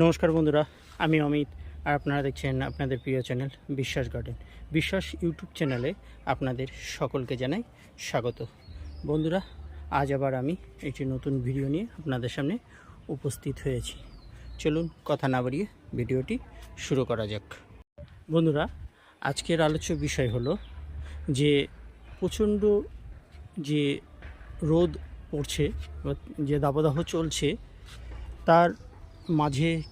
নমস্কার বন্ধুরা, আমি অমিত আর আপনারা দেখছেন আপনাদের প্রিয় চ্যানেল বিশ্বাস গার্ডেন। বিশ্বাস ইউটিউব চ্যানেলে আপনাদের সকলকে জানাই স্বাগত। বন্ধুরা, আজ আবার আমি একটি নতুন ভিডিও নিয়ে আপনাদের সামনে উপস্থিত হয়েছি। চলুন কথা না বাড়িয়ে ভিডিওটি শুরু করা যাক। বন্ধুরা, আজকের আলোচ্য বিষয় হলো যে প্রচণ্ড যে রোদ পড়ছে যে দাবদাহ চলছে, তার মাঝে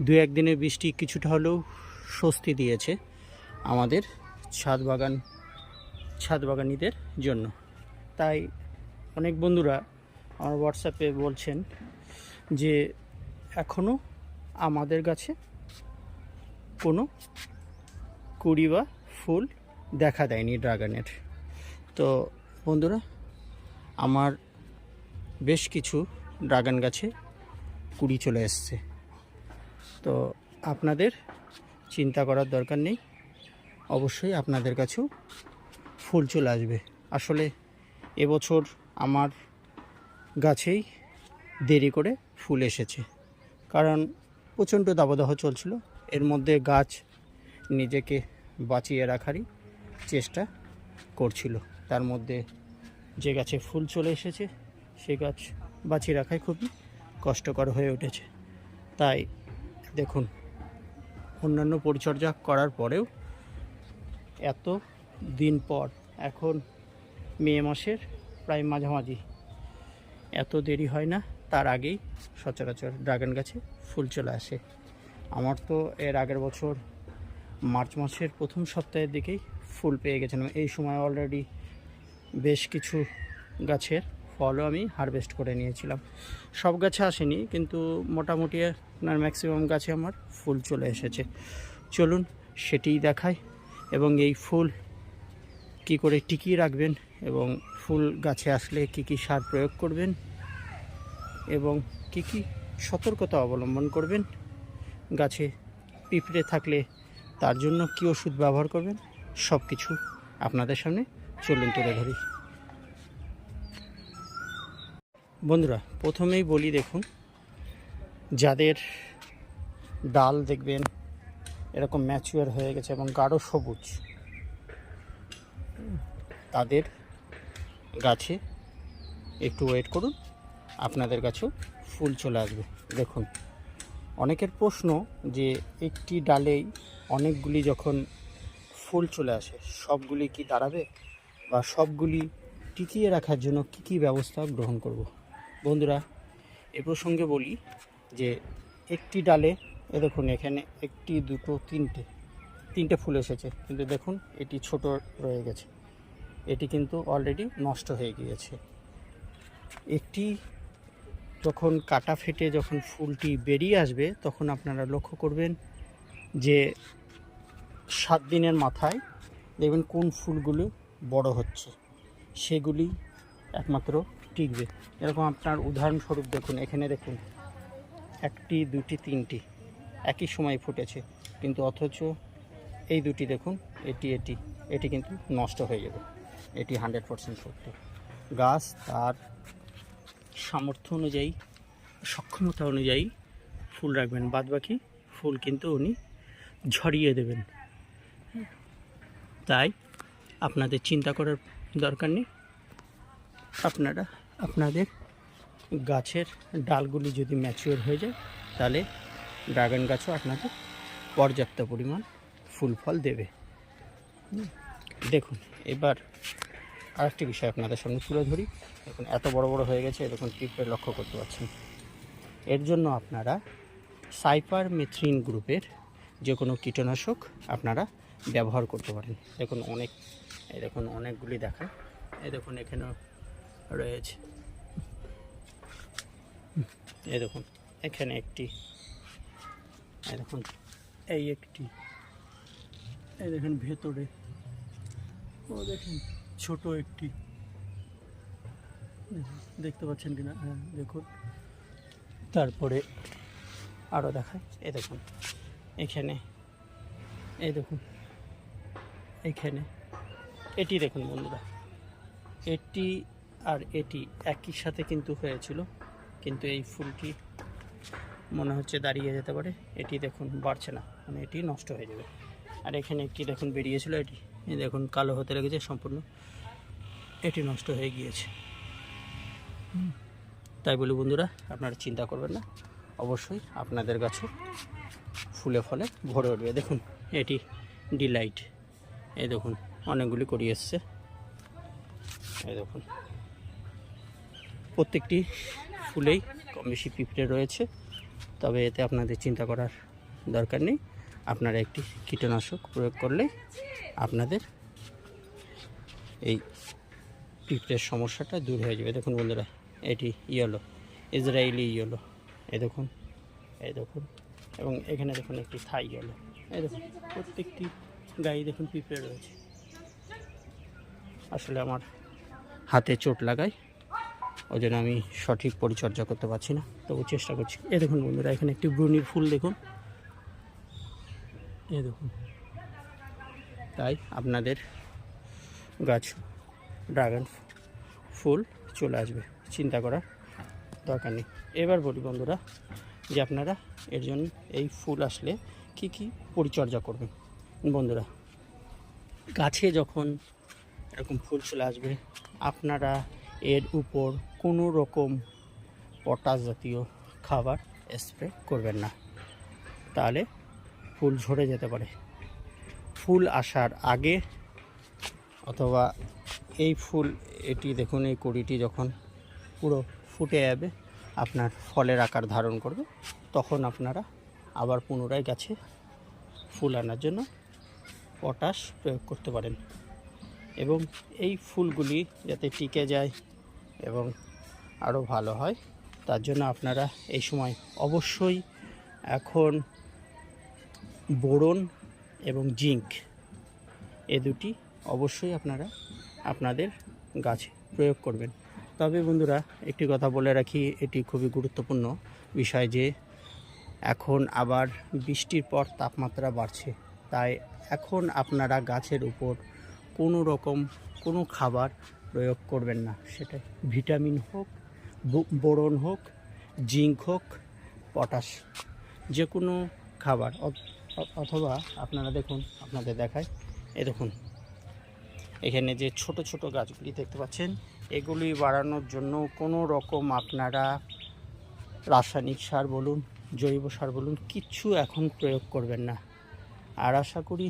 দু একদিনের বৃষ্টি কিছুটা হলেও স্বস্তি দিয়েছে আমাদের ছাদ বাগান, ছাদ বাগানিদের জন্য। তাই অনেক বন্ধুরা আমার হোয়াটসঅ্যাপে বলছেন যে এখনও আমাদের কাছে কোনো কুড়ি বা ফুল দেখা দেয়নি ড্রাগনের। তো বন্ধুরা, আমার বেশ কিছু ড্রাগন গাছে কুড়ি চলে এসছে। তো আপনাদের চিন্তা করার দরকার নেই। অবশ্যই আপনাদের কাছেও ফুল চলে আসবে। আসলে এবছর আমার গাছেই দেরি করে ফুল এসেছে। কারণ প্রচণ্ড দাবদাহ চলছিল। এর মধ্যে গাছ নিজেকে বাঁচিয়ে রাখারই চেষ্টা করছিল। তার মধ্যে যে গাছে ফুল চলে এসেছে, সে গাছ বাঁচিয়ে রাখাই খুবই কষ্টকর হয়ে উঠেছে। তাই দেখুন, অন্যান্য পরিচর্যা করার পরেও এত দিন পর, এখন মে মাসের প্রায় মাঝামাঝি, এত দেরি হয় না, তার আগেই সচরাচর ড্রাগন গাছে ফুল চলে আসে। আমার তো এর আগের বছর মার্চ মাসের প্রথম সপ্তাহের দিকেই ফুল পেয়ে গেছিলাম। এই সময় অলরেডি বেশ কিছু গাছের ফলও আমি হারভেস্ট করে নিয়েছিলাম। সব গাছে আসেনি, কিন্তু মোটামুটি আপনার ম্যাক্সিমাম গাছে আমার ফুল চলে এসেছে। চলুন সেটিই দেখাই এবং এই ফুল কি করে টিকিয়ে রাখবেন এবং ফুল গাছে আসলে কি কি সার প্রয়োগ করবেন এবং কি কি সতর্কতা অবলম্বন করবেন। গাছে পিঁপড়ে থাকলে তার জন্য কি ওষুধ ব্যবহার করবেন সব কিছু আপনাদের সামনে চলুন তুলে ধরি। বন্ধুরা, প্রথমেই বলি দেখুন, যাদের ডাল দেখবেন এরকম ম্যাচুয়ার হয়ে গেছে এবং গাঢ় সবুজ, তাদের গাছে একটু ওয়েট করুন, আপনাদের গাছেও ফুল চলে আসবে দেখুন, অনেকের প্রশ্ন যে একটি ডালেই অনেকগুলি যখন ফুল চলে আসে, সবগুলি কি দাঁড়াবে বা সবগুলি টিকিয়ে রাখার জন্য কি কি ব্যবস্থা গ্রহণ করব। বন্ধুরা, এ প্রসঙ্গে বলি যে একটি ডালে, এ দেখুন এখানে একটি, দুটো, তিনটে তিনটে ফুল এসেছে। কিন্তু দেখুন, এটি ছোট রয়ে গেছে। এটি কিন্তু অলরেডি নষ্ট হয়ে গিয়েছে। একটি যখন কাটা ফেটে যখন ফুলটি বেরিয়ে আসবে, তখন আপনারা লক্ষ্য করবেন যে সাত দিনের মাথায় দেখবেন কোন ফুলগুলো বড় হচ্ছে। সেগুলি একমাত্র টিকবে। এরকম আপনার উদাহরণস্বরূপ দেখুন, এখানে দেখুন, একটি, দুটি, তিনটি, একই সময় ফুটেছে। কিন্তু অথচ এই দুটি দেখুন, এটি এটি এটি কিন্তু নষ্ট হয়ে যাবে। এটি হান্ড্রেড পারসেন্ট সত্য। গাছ তার সামর্থ্য অনুযায়ী, সক্ষমতা অনুযায়ী ফুল রাখবেন। বাদ বাকি ফুল কিন্তু উনি ঝরিয়ে দেবেন। তাই আপনাদের চিন্তা করার দরকার নেই। আপনারা আপনাদের? গাছের ডালগুলি যদি ম্যাচিওর হয়ে যায়, তাহলে ড্রাগন গাছও আপনাদের পর্যাপ্ত পরিমাণ ফুল ফল দেবে। দেখুন, এবার আরেকটি বিষয় আপনাদের সামনে তুলে ধরি। এখন এত বড় বড় হয়ে গেছে, এরকম টিপে লক্ষ্য করতে পারছেন। এর জন্য আপনারা সাইপার মেথ্রিন গ্রুপের যে কোনো কীটনাশক আপনারা ব্যবহার করতে পারেন। দেখুন, অনেক দেখুন, অনেকগুলি দেখায়। এই দেখুন, এখানেও রয়েছে। এই দেখুন, এখানে একটি, এই দেখুন, এই একটি, এই দেখুন ভেতরে, ও দেখুন, ছোট একটি দেখতে পাচ্ছেন কিনা? হ্যাঁ দেখুন, তারপরে আরও দেখায় এই দেখুন, এখানে, এই দেখুন, এখানে, এটি দেখুন বন্ধুরা, এটি আর এটি একই সাথে কিন্তু হয়েছিল। কিন্তু এই ফুলটি মনে হচ্ছে দাঁড়িয়ে যেতে পারে। এটি দেখুন বাড়ছে না মানে এটি নষ্ট হয়ে যাবে। আর এখানে একটি দেখুন বেরিয়েছিল এটি। দেখুন, কালো হতে লেগেছে সম্পূর্ণ। এটি নষ্ট হয়ে গিয়েছে। তাই বলি বন্ধুরা, আপনারা চিন্তা করবেন না। অবশ্যই আপনাদের গাছে ফুলে ফলে ভরে উঠবে। দেখুন, এটি ডিলাইট। এই দেখুন, অনেকগুলি করি এসছে। এই দেখুন, প্রত্যেকটি ফুলেই কম বেশি পিঁপড়ে রয়েছে। তবে এতে আপনাদের চিন্তা করার দরকার নেই। আপনারা একটি কীটনাশক প্রয়োগ করলে আপনাদের এই পিঁপড়ের সমস্যাটা দূর হয়ে যাবে। দেখুন বন্ধুরা, এটি ইয়েলো, ইসরায়েলি ইয়েলো। এ দেখুন এই দেখুন, এবং এখানে দেখুন একটি থাই ইয়েলো। এই দেখুন, প্রত্যেকটি গায়ে দেখুন পিঁপড়ে রয়েছে। আসলে আমার হাতে চোট লাগায় ওই জন্য আমি সঠিক পরিচর্যা করতে পারছি না। তবু চেষ্টা করছি। এ দেখুন বন্ধুরা, এখানে একটি ব্রুনির ফুল দেখুন। এ দেখুন। তাই আপনাদের গাছ, ড্রাগন ফুল চলে আসবে। চিন্তা করার দরকার নেই। এবার বলি বন্ধুরা যে আপনারা এর জন্য এই ফুল আসলে কি কি পরিচর্যা করবেন? বন্ধুরা, গাছে যখন এরকম ফুল চলে আসবে, আপনারা এর উপর কোনো রকম পটাশ জাতীয় খাবার স্প্রে করবেন না। তাহলে ফুল ঝরে যেতে পারে। ফুল আসার আগে অথবা এই ফুল, এটি দেখুন, এই কড়িটি যখন পুরো ফুটে যাবে, আপনার ফলের আকার ধারণ করবে, তখন আপনারা আবার পুনরায় গাছে ফুল আনার জন্য পটাশ প্রয়োগ করতে পারেন। এবং এই ফুলগুলি যাতে টিকে যায় এবং আরও ভালো হয়। তার জন্য আপনারা এই সময় অবশ্যই এখন বোরন এবং জিঙ্ক এ দুটি অবশ্যই আপনারা আপনাদের গাছে প্রয়োগ করবেন। তবে বন্ধুরা, একটি কথা বলে রাখি, এটি খুবই গুরুত্বপূর্ণ বিষয় যে এখন আবার বৃষ্টির পর তাপমাত্রা বাড়ছে। তাই এখন আপনারা গাছের উপর কোনো রকম কোনো খাবার প্রয়োগ করবেন না সেটা ভিটামিন হোক বোরন হোক, জিঙ্ক হোক, পটাশ যে কোনো খাবার অথবা আপনারা দেখুন, আপনাদের দেখায় এ দেখুন, এখানে যে ছোট ছোট গাছগুলি দেখতে পাচ্ছেন, এগুলি বাড়ানোর জন্য কোনো রকম আপনারা রাসায়নিক সার বলুন, জৈব সার বলুন, কিচ্ছু এখন প্রয়োগ করবেন না। আর আশা করি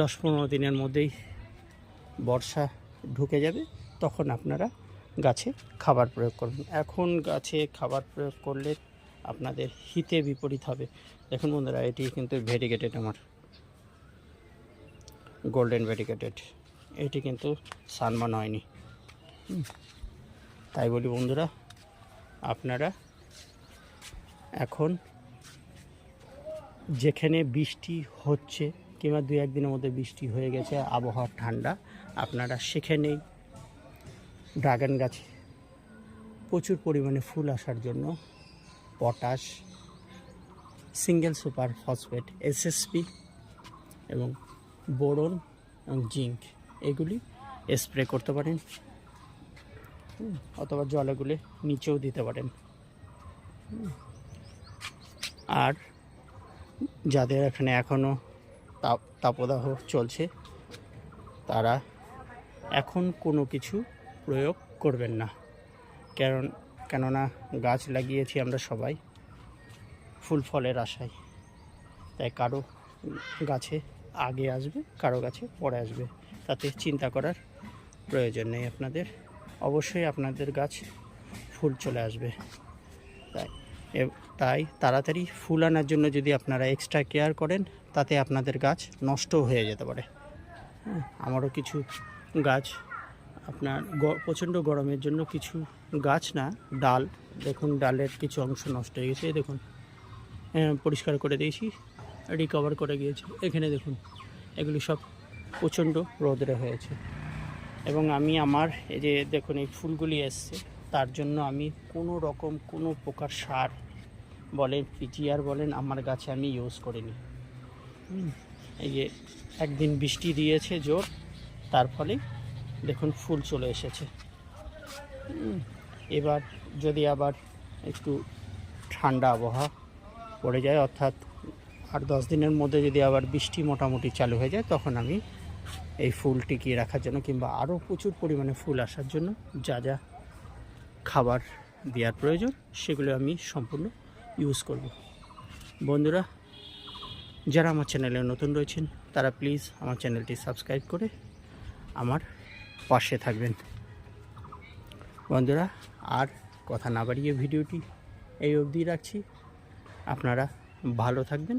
দশ পনেরো দিনের মধ্যেই বর্ষা ঢুকে যাবে, তখন আপনারা গাছে খাবার প্রয়োগ করবেন। এখন গাছে খাবার প্রয়োগ করলে আপনাদের হিতে বিপরীত হবে। দেখুন বন্ধুরা, এটি কিন্তু ভেরিগেটেড আমার। Golden variegated. এটি কিন্তু সানমান হয়নি। তাই বলি বন্ধুরা, আপনারা এখন যেখানে বৃষ্টি হচ্ছে কিংবা দু একদিনের মধ্যে বৃষ্টি হয়ে গেছে আবহাওয়া ঠান্ডা, আপনারা সেখানেই ড্রাগন গাছে প্রচুর পরিমাণে ফুল আসার জন্য potash, single super phosphate SSP এবং বোরন এবং জিঙ্ক, এগুলি স্প্রে করতে পারেন। অথবা জলে গুলে নিচেও দিতে পারেন। আর যাদের এখানে এখনও তাপ, তাপদাহ চলছে। তারা এখন কোনো কিছু প্রয়োগ করবেন না। কারণ কেননা গাছ লাগিয়েছি আমরা সবাই, ফুল ফলের আশায়। তাই কারও গাছে আগে আসবে, কারও গাছে পরে আসবে। তাতে চিন্তা করার প্রয়োজন নেই আপনাদের। অবশ্যই আপনাদের গাছ ফুল চলে আসবে। তাই তাই তাড়াতাড়ি ফুল আনার জন্য যদি আপনারা এক্সট্রা কেয়ার করেন তাতে আপনাদের গাছ নষ্ট হয়ে যেতে পারে। হ্যাঁ আমারও কিছু গাছ আপনার প্রচণ্ড গরমের জন্য কিছু গাছ না ডাল দেখুন ডালের কিছু অংশ নষ্ট হয়ে গেছে দেখুন। হ্যাঁ, পরিষ্কার করে দিয়েছি রিকভার করে গিয়েছে এখানে দেখুন এগুলি সব প্রচণ্ড রোদরে হয়েছে। এবং আমি আমার এই যে দেখুন এই ফুলগুলি এসছে তার জন্য আমি কোনো রকম কোনো প্রকার সার বলেন, পিটিআর বলেন, আমার গাছে আমি ইউজ করিনি। এই যে একদিন বৃষ্টি দিয়েছে জোর, তার ফলে দেখুন ফুল চলে এসেছে। এবার যদি আবার একটু ঠান্ডা আবহাওয়া পড়ে যায়, অর্থাৎ আর দশ দিনের মধ্যে যদি আবার বৃষ্টি মোটামুটি চালু হয়ে যায়, তখন আমি এই ফুল টিকিয়ে রাখার জন্য কিংবা আরও প্রচুর পরিমাণে ফুল আসার জন্য যা যা খাবার দেওয়ার প্রয়োজন, সেগুলো আমি সম্পূর্ণ ইউজ করব। বন্ধুরা, যারা আমার চ্যানেলে নতুন রয়েছেন, তারা প্লিজ আমার চ্যানেলটি সাবস্ক্রাইব করে আমার পাশে থাকবেন। বন্ধুরা, আর কথা না বাড়িয়ে ভিডিওটি এই অবধি রাখছি। আপনারা ভালো থাকবেন,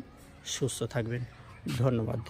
সুস্থ থাকবেন। ধন্যবাদ।